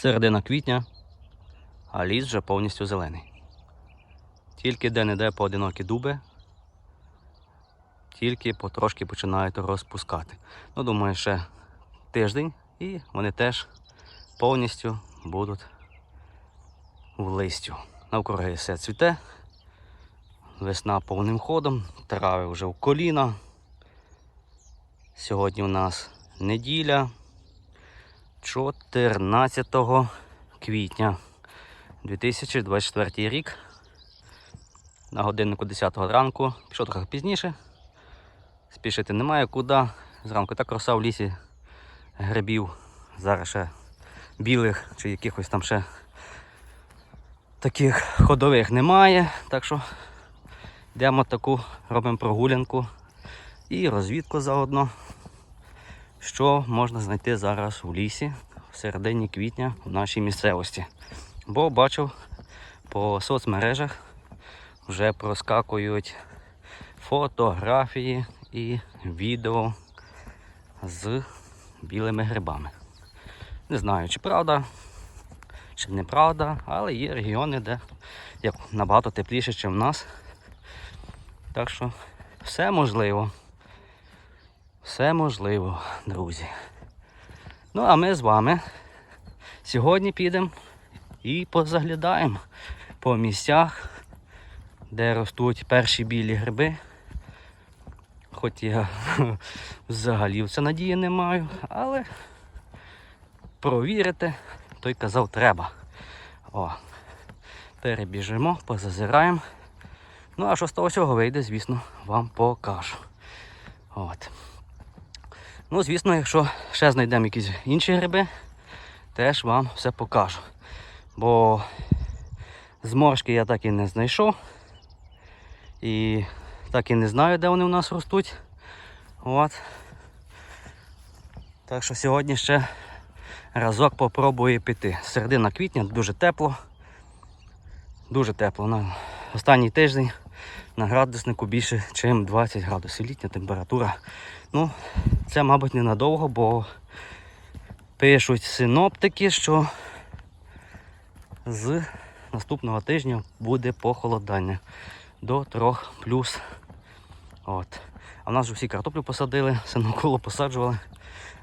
Середина квітня, а ліс вже повністю зелений. Тільки де-не-де поодинокі дуби, тільки потрошки починають розпускати. Ну, думаю, ще тиждень і вони теж повністю будуть в листю. Навкруги все цвіте. Весна повним ходом, трави вже в коліна. Сьогодні у нас неділя 14 квітня 2024 рік. На годиннику 10 ранку. Пішов трохи пізніше. Спішити немає куди. Зранку так роса в лісі грибів. Зараз ще білих чи якихось там ще таких ходових немає. Так що йдемо таку, робимо прогулянку і розвідку заодно, що можна знайти зараз у лісі в середині квітня в нашій місцевості. Бо бачив по соцмережах вже проскакують фотографії і відео з білими грибами. Не знаю, чи правда, чи неправда, але є регіони, де набагато тепліше, ніж в нас. Так що все можливо. Все можливо, друзі. Ну, а ми з вами сьогодні підемо і позаглядаємо по місцях, де ростуть перші білі гриби. Хоч я взагалі в це надії не маю, але провірити, той казав треба. О, перебіжимо, позазираємо. Ну, а що з того всього вийде, звісно, вам покажу. От. Ну, звісно, якщо ще знайдемо якісь інші гриби, теж вам все покажу. Бо зморшки я так і не знайшов. І так і не знаю, де вони у нас ростуть. От. Так що сьогодні ще разок попробую піти. Середина квітня дуже тепло. Дуже тепло. На останній тиждень на градуснику більше, ніж 20 градусів. Літня температура. Ну, це, мабуть, ненадовго, бо пишуть синоптики, що з наступного тижня буде похолодання до 3 плюс. От. А в нас вже всі картоплю посадили, все навколо посаджували,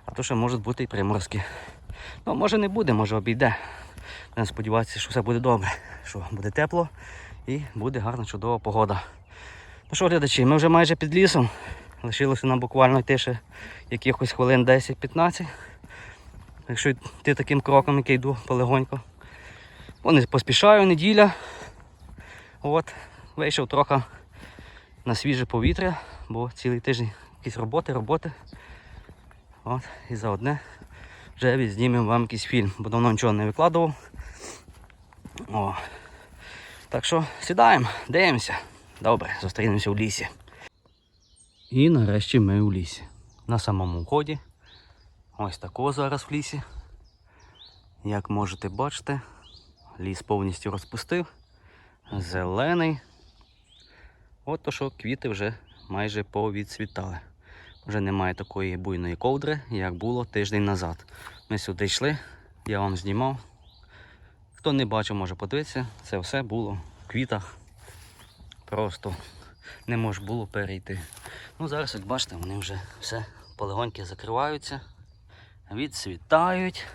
а то ще можуть бути і приморозки. Ну, може не буде, може обійде. Будемо сподіватися, що все буде добре, що буде тепло і буде гарна чудова погода. Ну що, глядачі, ми вже майже під лісом. Лишилося нам буквально йти ще якихось хвилин 10-15. Якщо йти таким кроком, який йду полегонько. Вони поспішаю, неділя. От, вийшов трохи на свіже повітря, бо цілий тиждень якісь роботи, роботи. От, і за одне вже відзнімемо вам якийсь фільм, бо давно нічого не викладував. О. Так що сідаємо, дивимося. Добре, зустрінемося в лісі. І нарешті ми у лісі. На самому вході. Ось тако зараз в лісі. Як можете бачити, ліс повністю розпустив. Зелений. От то що квіти вже майже повідцвітали. Вже немає такої буйної ковдри, як було тиждень назад. Ми сюди йшли, я вам знімав. Хто не бачив, може подивитися, це все було в квітах. Просто не може було перейти. Ну зараз, як бачите, вони вже все полегоньки закриваються, відцвітають.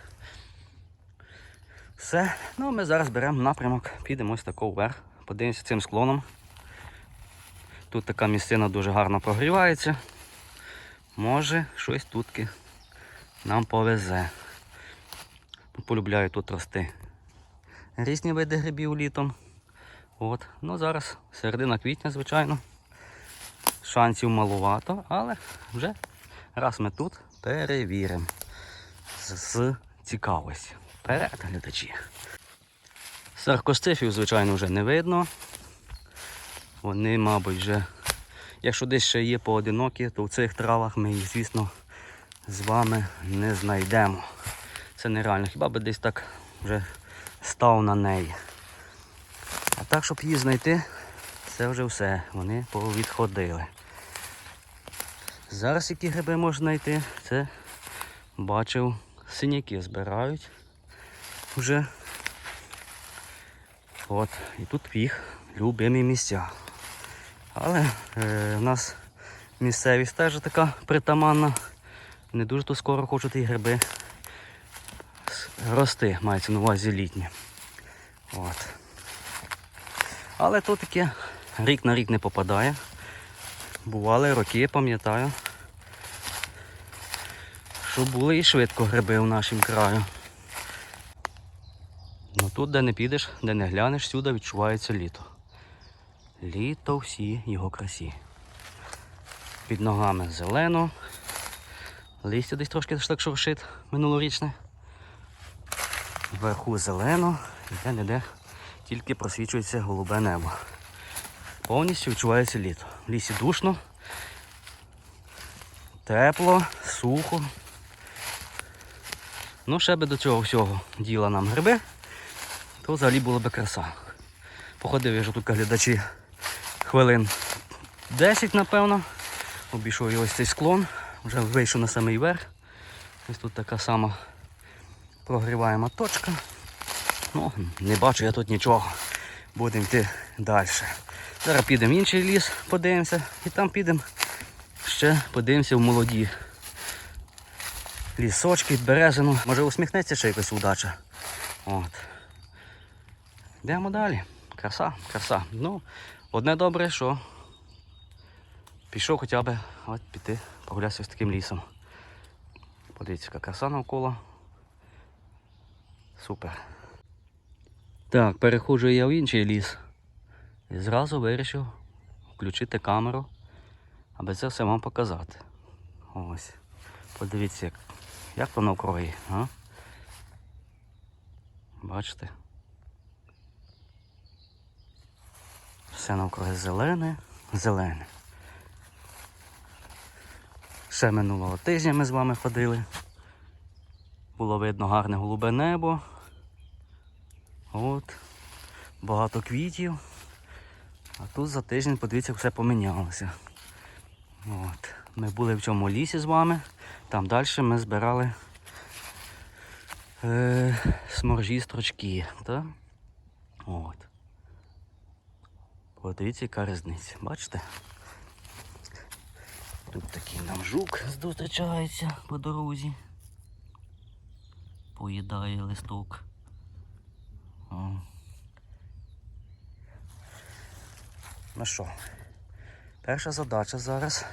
Все. Ну, ми зараз беремо напрямок, підемо ось тако вверх, подивимося цим склоном. Тут така місцина дуже гарно прогрівається. Може щось тутки нам повезе. Полюбляю тут рости різні види грибів літом. От. Ну зараз середина квітня, звичайно. Шансів малувато, але вже раз ми тут перевіримо з цікавості. Вперед, глядачі. Саркостифів, звичайно, вже не видно. Вони, мабуть, вже, якщо десь ще є поодинокі, то в цих травах ми їх, звісно, з вами не знайдемо. Це нереально. Хіба би десь так вже став на неї. Так, щоб її знайти, це вже все. Вони повідходили. Зараз які гриби можна знайти, це бачив, синяки збирають. вже. От, і тут їх любимі місця. Але е, в нас місцевість теж така притаманна. Не дуже то скоро хочуть і гриби рости, мається на увазі літні. От. Але то таке рік на рік не попадає. Бували роки, пам'ятаю, що були і швидко гриби в нашому краю. Ну тут, де не підеш, де не глянеш, сюди відчувається літо. Літо всі його красі. Під ногами зелено. Листя десь трошки так шуршить минулорічне. Вверху зелено, де-не-де тільки просвічується голубе небо. Повністю відчувається літо. В лісі душно, тепло, сухо. Ну, ще би до цього всього діла нам гриби, то взагалі була би краса. Походив я вже тут глядачі хвилин 10, напевно. Обійшов і ось цей склон, вже вийшов на самий верх. Ось тут така сама прогріваєма точка. Ну, не бачу я тут нічого. Будемо йти далі. Зараз підемо в інший ліс, подивимося, і там підемо ще подивимося в молоді. Лісочки, березину. Може усміхнеться ще якась удача. От. Йдемо далі. Краса, краса. Ну, одне добре, що пішов хоча б от піти прогулятися з таким лісом. Подивіться, яка краса навколо. Супер. Так, переходжу я в інший ліс. І зразу вирішив включити камеру, аби це все вам показати. Ось. Подивіться, як, як то навкруги, а? Бачите? Все навкруги зелене, зелене. Ще минулого тижня ми з вами ходили. Було видно гарне голубе небо. От. Багато квітів. А тут за тиждень, подивіться, все помінялося. От. Ми були в цьому лісі з вами. Там далі ми збирали е, сморжі строчки. Так? От. Подивіться, яка різниця. Бачите? Тут такий нам жук зустрічається по дорозі. Поїдає листок. Ну що, перша задача зараз.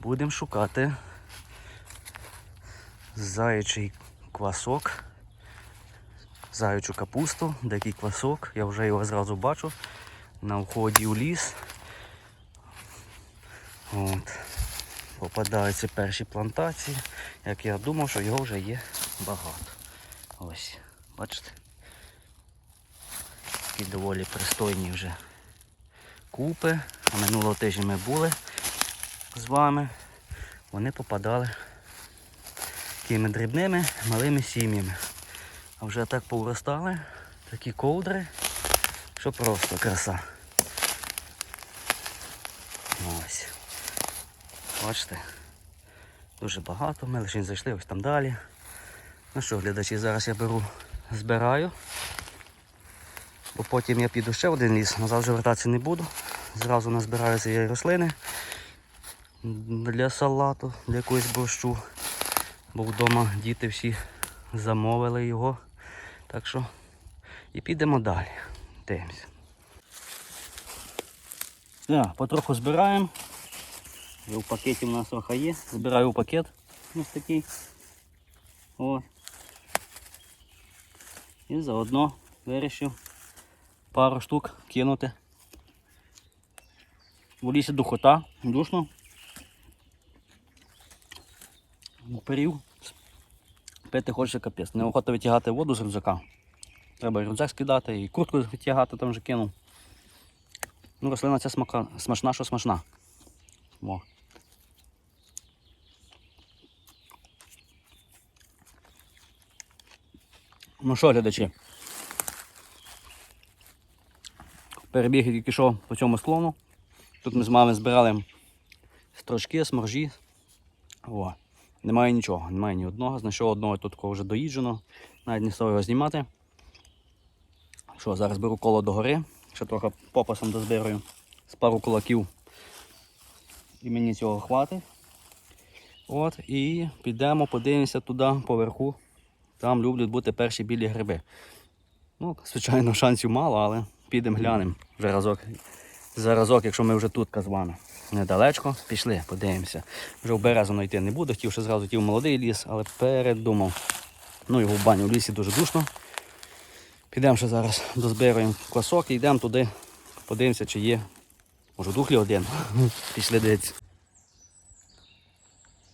Будемо шукати заячий квасок, заячу капусту, дикий квасок. Я вже його зразу бачу на вході у ліс. От. Попадаються перші плантації. Як я думав, що його вже є багато. Ось, бачите? Такі доволі пристойні вже купи. Минулого тижня ми були з вами. Вони попадали такими дрібними малими сім'ями. А вже так повиростали такі ковдри, що просто краса. Ось. Бачите? Дуже багато. Ми лише зайшли ось там далі. Ну що, глядачі, зараз я беру, збираю. Бо потім я піду ще один ліс, назад вже вертатися не буду. Зразу назбираю цієї рослини для салату, для якогось борщу. Бо вдома діти всі замовили його. Так що і підемо далі. Дивимося. Так, потроху збираємо. В пакеті у нас трохи є. Збираю в пакет ось такий. О. І заодно вирішив пару штук кинути. В лісі духота, душно. Перів. Пити хочеться капець. Неохота витягати воду з рюкзака. Треба рюкзак скидати, і куртку витягати там вже кинув. Ну, рослина ця смака, смачна, що смачна. О. Ну що, глядачі? Перебіг тільки що по цьому склону. Тут ми з мамою збирали строчки, сморжі. О. Немає нічого, немає ні одного. Знайшов одного тут вже доїджено. Навіть не став його знімати. Що, зараз беру коло догори, ще трохи попасом дозбираю з пару кулаків. І мені цього хватить. От, і підемо, подивимося туди поверху. Там люблять бути перші білі гриби. Ну, звичайно, шансів мало, але підемо глянемо вже разок. За разок, якщо ми вже тут з. Недалечко, пішли, подивимося. Вже в йти не буду, хотів ще зразу йти в молодий ліс, але передумав. Ну, його в баню в лісі дуже душно. Підемо ще зараз дозбираємо квасок і йдемо туди, подивимося, чи є. Може духлі один. Пішли дивитися.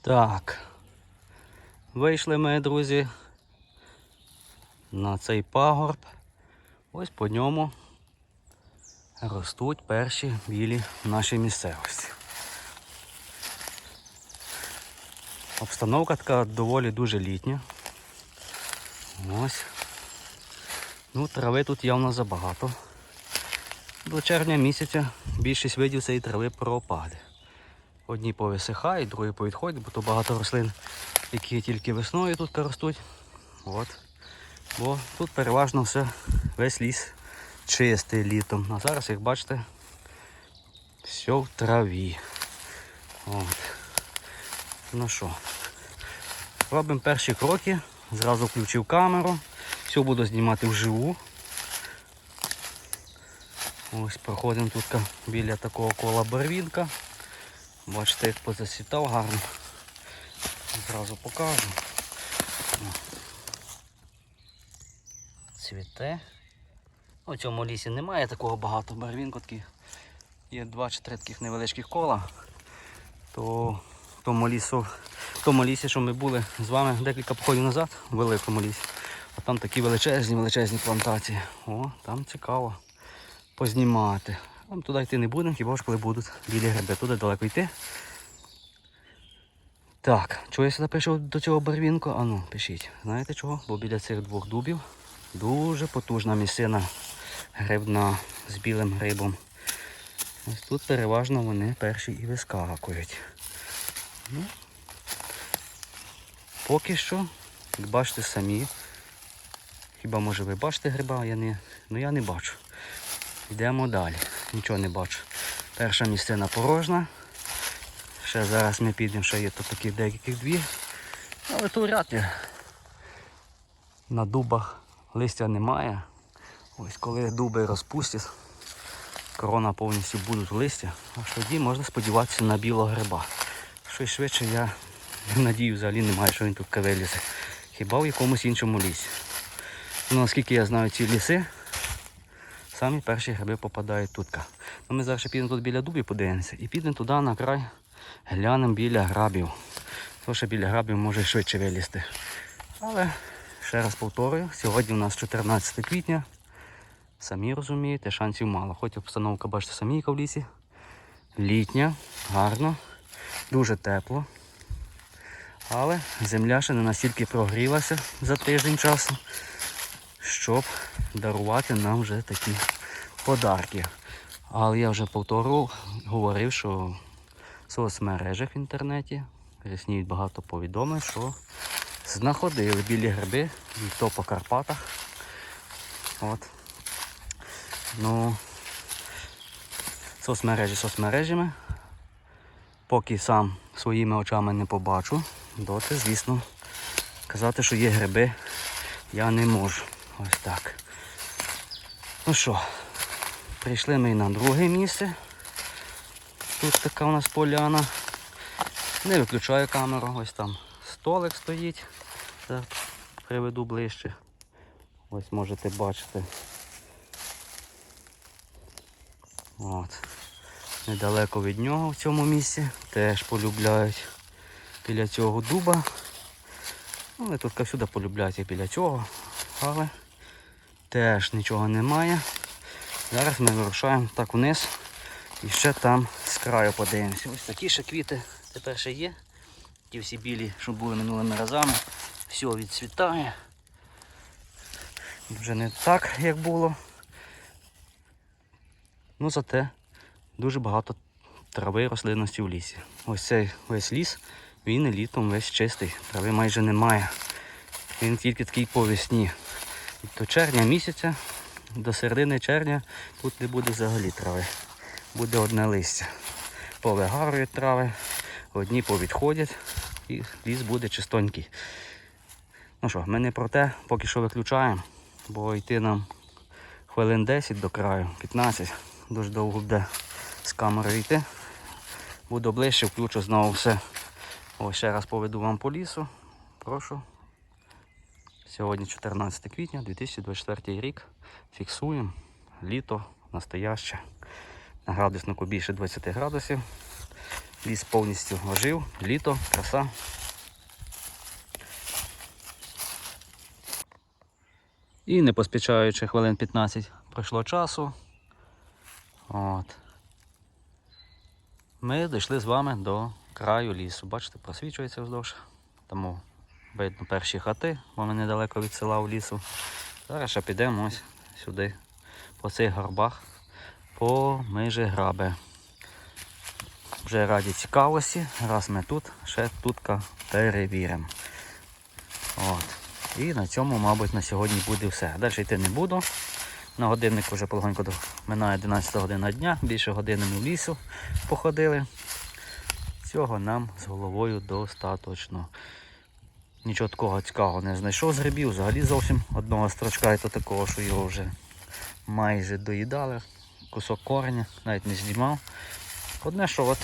Так. Вийшли ми, друзі, на цей пагорб. Ось по ньому ростуть перші білі в нашій місцевості. Обстановка така доволі дуже літня. Ось. Ну, трави тут явно забагато. До червня місяця більшість видів цієї трави пропаде. Одні повисихають, другі повідходять, бо то багато рослин, які тільки весною тут ростуть. От. Бо тут переважно все, весь ліс чистий літом. А зараз, як бачите, все в траві. От. Ну що, робимо перші кроки. Зразу включив камеру. Все буду знімати вживу. Ось проходимо тут біля такого кола барвінка. Бачите, як позасвітав гарно. Зразу покажу. Цвіте. У цьому лісі немає такого багато барвінку таких. Є два чи три таких невеличких кола. То в тому, лісу, в тому лісі, що ми були з вами декілька походів назад, в великому лісі. А там такі величезні, величезні плантації. О, там цікаво познімати. Там туди йти не будемо, хіба ж коли будуть білі гриби. Туди далеко йти. Так, чого я сюди прийшов до цього барвінку? А ну, пишіть. Знаєте чого? Бо біля цих двох дубів дуже потужна місцина грибна з білим грибом. Ось тут переважно вони перші і вискакують. Ну, поки що, як бачите самі. Хіба може ви бачите гриба, я не. Ну я не бачу. Йдемо далі. Нічого не бачу. Перша місцина порожна. Ще зараз ми підемо, ще є тут такі декілька дві. Але тут вряд ли. На дубах листя немає. Ось коли дуби розпустять, корона повністю будуть в листя, аж тоді можна сподіватися на білого гриба. Щось швидше я надію взагалі немає, що він тут кавеліться. Хіба в якомусь іншому лісі. Ну, наскільки я знаю ці ліси, самі перші гриби попадають тут. Ну, ми зараз підемо тут біля дубів подивимося і підемо туди на край, глянемо біля грабів. То що біля грабів може швидше вилізти. Але ще раз повторюю, сьогодні у нас 14 квітня. Самі розумієте, шансів мало. Хоч обстановка, бачите, самі яка в лісі. Літня, гарно, дуже тепло. Але земля ще не настільки прогрілася за тиждень часу, щоб дарувати нам вже такі подарки. Але я вже повторював, говорив, що в соцмережах в інтернеті рісніють багато повідомлень, що знаходили білі гриби, і то по Карпатах. От. Ну, соцмережі соцмережами. Поки сам своїми очами не побачу, доти, звісно, казати, що є гриби, я не можу. Ось так. Ну що, прийшли ми на друге місце. Тут така у нас поляна. Не виключаю камеру, ось там столик стоїть. Так, приведу ближче. Ось можете бачити. От. Недалеко від нього в цьому місці. Теж полюбляють біля цього дуба. Вони тут всюди полюбляють і біля цього, але теж нічого немає. Зараз ми вирушаємо так вниз і ще там з краю подивимося. Ось такі ще квіти тепер ще є. Ті всі білі, що були минулими разами. Все відцвітає. Вже не так, як було. Ну зате дуже багато трави і рослинності в лісі. Ось цей весь ліс Він і літом весь чистий, трави майже немає. Він тільки такий по весні. До червня місяця, до середини червня тут не буде взагалі трави. Буде одне листя. Повигарюють трави, одні повідходять і ліс буде чистонький. Ну що, ми не про те, поки що виключаємо, бо йти нам хвилин 10 до краю, 15, дуже довго буде з камерою йти. Буду ближче, включу знову все. Ось ще раз поведу вам по лісу. Прошу. Сьогодні 14 квітня 2024 рік. Фіксуємо літо настояще. На градуснику більше 20 градусів. Ліс повністю ожив, літо, краса. І не поспішаючи хвилин 15 пройшло часу. От. Ми дійшли з вами до краю лісу. Бачите, просвічується вздовж. Тому видно перші хати, бо ми недалеко від села в лісу. Зараз ще підемо ось сюди, по цих горбах, по межі граби. Вже раді цікавості, раз ми тут, ще тутка перевіримо. От. І на цьому, мабуть, на сьогодні буде все. Далі йти не буду. На годиннику вже полегонько минає 11 година дня, більше години ми в лісу походили. Цього нам з головою достаточно. Нічого такого цікавого не знайшов з грибів, взагалі зовсім одного строчка і то такого, що його вже майже доїдали. Кусок кореня, навіть не знімав. Одне, що от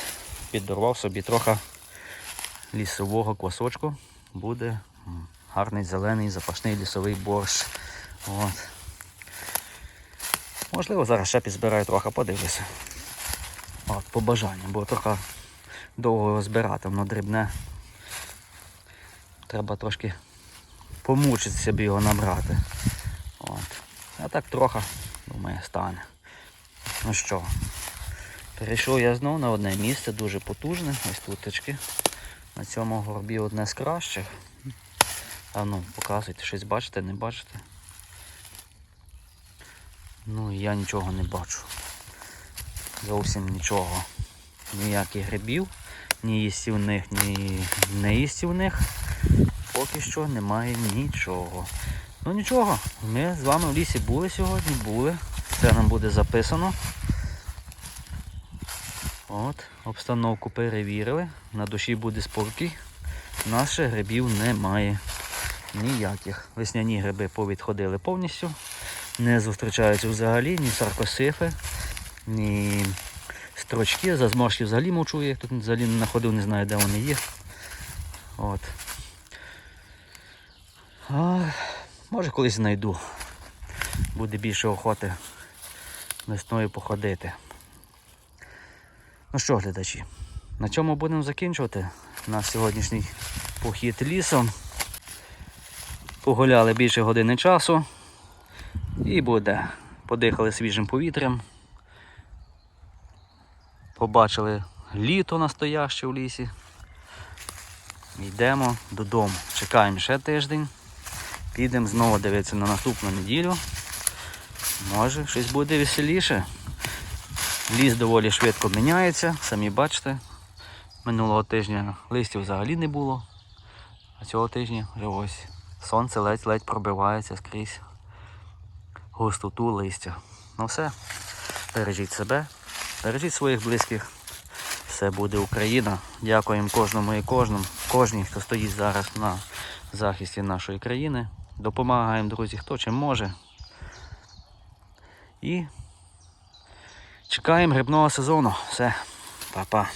піддорвав собі трохи лісового квасочку, буде гарний зелений запашний лісовий борщ. От. Можливо, зараз ще підзбираю трохи, подивлюся. От, по бажанню, бо трохи довго збирати, воно дрібне. Треба трошки помучитися, щоб його набрати. От. А так трохи, думаю, стане. Ну що, перейшов я знову на одне місце, дуже потужне. Ось туточки. На цьому горбі одне з кращих. А ну, показуйте, щось бачите, не бачите? Ну я нічого не бачу. Зовсім нічого. Ніяких грибів, ні їстівних, ні неїстівних. Поки що немає нічого. Ну нічого, ми з вами в лісі були сьогодні, були. Це нам буде записано. От, обстановку перевірили. На душі буде спокій. Ще грибів немає. Ніяких. Весняні гриби повідходили повністю. Не зустрічаються взагалі ні саркосифи, ні строчки. За зморшки взагалі мовчу, я тут взагалі не знаходив, не знаю, де вони є. От. А, може колись знайду. Буде більше охоти весною походити. Ну що, глядачі, на цьому будемо закінчувати наш сьогоднішній похід лісом. Погуляли більше години часу і буде. Подихали свіжим повітрям. Побачили літо настояще в лісі. Йдемо додому. Чекаємо ще тиждень. Підемо знову дивитися на наступну неділю. Може, щось буде веселіше. Ліс доволі швидко міняється, самі бачите. Минулого тижня листів взагалі не було. А цього тижня вже ось сонце ледь-ледь пробивається скрізь густоту листя. Ну все. Бережіть себе, бережіть своїх близьких. Все буде Україна. Дякуємо кожному і кожному, кожній, хто стоїть зараз на захисті нашої країни. Допомагаємо, друзі, хто чим може. І Čakajem hribnovo sezono, vse, pa pa.